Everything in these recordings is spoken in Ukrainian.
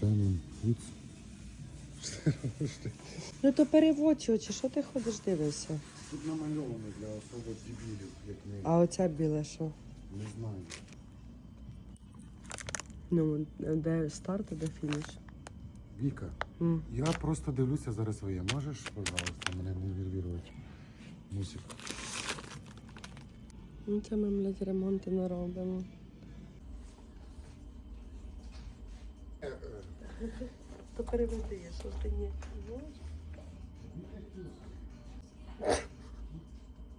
Ценом пуц. Ну то чи що ти ходиш дивишся? Тут намальовано для особо дебілів, як ми. А оця біла що? Не знаю. Ну, де старт, а де фініш? Віка, М. я просто дивлюся зараз своє. Можеш, пожалуйста, мене не нервувати? Мусик. Ну це ми, блядь, ремонти не робимо. То переводи, що ти ні.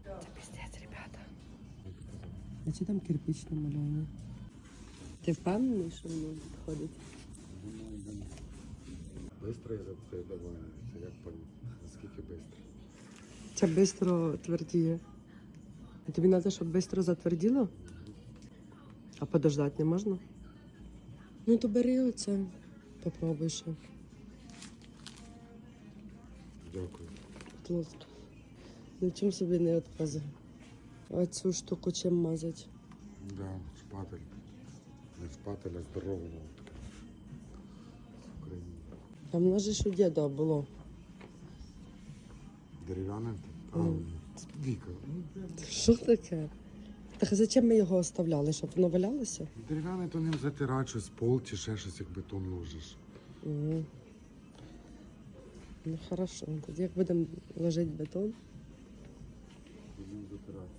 Це піздець, ребята. А чи там кирпич намальований? Ти впевнений, що воно підходить? Бистро я за це як поняв? Наскільки бистро? Це швидко твердіє. А тобі треба, щоб швидко затверділо? А подождати не можна? Ну то бери оце. Попробуй ще. Дякую. Будь ласка. Нічим собі не відказуй. А цю штуку чим мазати? Да, шпатель. Не шпатель, а здорового таке. А в нас же ж у діда було. Дерев'яне? А, Мгм. Віка, Що таке? Так а зачем ми його оставляли? Щоб воно валялося? дерев'яне то ним затирати щось пол чи ще щось, як бетон ложиш. Угу. Ну хорошо. Тоді як будемо ложити бетон, Будемо затирати.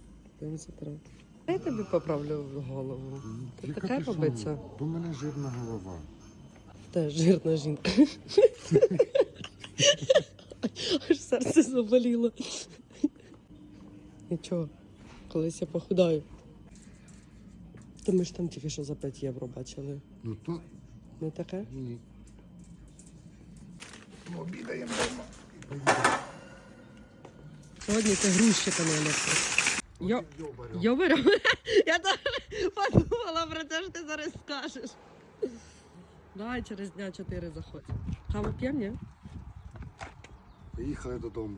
будемо забирати. Я тобі поправлю в голову. Ти Яка така робиться? Бо в мене жирна голова. Та жирна жінка. Аж серце заболіло. Нічого, колись я похудаю. То ми ж там тільки що за 5 євро бачили. Ну то Не таке? ні. Обідаємо вдома. Сьогодні це грузчика на електро. Йо... Йобарю. Йобарю? Я так подумала про те, що ти зараз скажеш. Давай через дня 4 заходь. Каву п'ємо, ні? Поїхали додому.